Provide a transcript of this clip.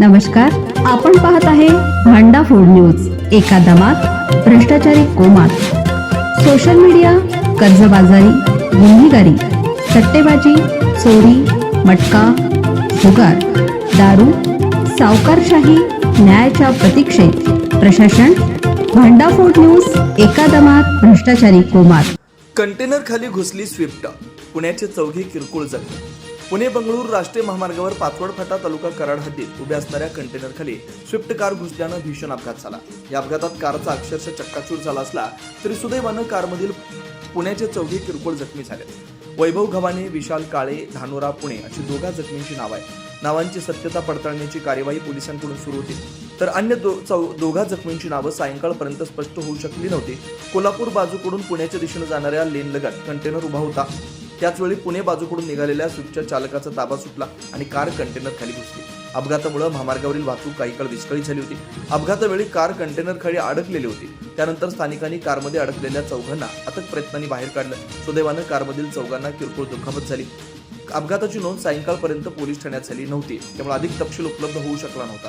नमस्कार आपण पाहत आहे भांडा फोड न्यूज एका दमात भ्रष्टाचारी कोमात. सोशल मीडिया कर्जबाजारी गुन्हेगारी सट्टेबाजी चोरी मटका जुगार दारू सावकारशाही न्यायाच्या प्रतीक्षेत. प्रशासन भांडाफोड न्यूज एका दमात भ्रष्टाचारी कोमात. कंटेनर खाली घुसली स्विफ्ट. पुण्याचे चौघे किरकोळ जखमी. पुणे बंगळूर राष्ट्रीय महामार्गावर पाचवड फाटा तालुका कराड हद्दीत उभ्या असणाऱ्या कंटेनरखाली स्विफ्ट कार घुसल्यानं भीषण अपघात झाला. या अपघातात कारचा अक्षरशः चक्काचूर झाला असला तरी सुदैवानं कारमधील पुण्याचे चौघे किरकोळ जखमी झाले. वैभव घवाने विशाल काळे धानोरा पुणे अशी दोघा जखमींची नाव आहेत. नावांची सत्यता पडताळण्याची कार्यवाही पोलिसांकडून सुरू होती. तर अन्य दो चौ दोघा जखमींची नावं सायंकाळपर्यंत स्पष्ट होऊ शकली नव्हती. कोल्हापूर बाजूकडून पुण्याच्या दिशेनं जाणाऱ्या लेनलगत कंटेनर उभा होता. त्याचवेळी पुणे बाजूकडून निघालेल्या स्विफ्टच्या चालकाचा ताबा सुटला आणि कार कंटेनर खाली घुसली. अपघातामुळे महामार्गावरील वाहतूक काही काळ विस्कळीत झाली होती. अपघातावेळी कार कंटेनर खाली अडकलेली होती. त्यानंतर स्थानिकांनी कारमध्ये अडकलेल्या चौघांना अथक प्रयत्नांनी बाहेर काढलं. सुदैवानं कारमधील चौघांना किरकोळ दुखापत झाली. अपघाताची नोंद सायंकाळपर्यंत पोलीस ठाण्यात झाली नव्हती. त्यामुळे अधिक तपशील उपलब्ध होऊ शकला नव्हता.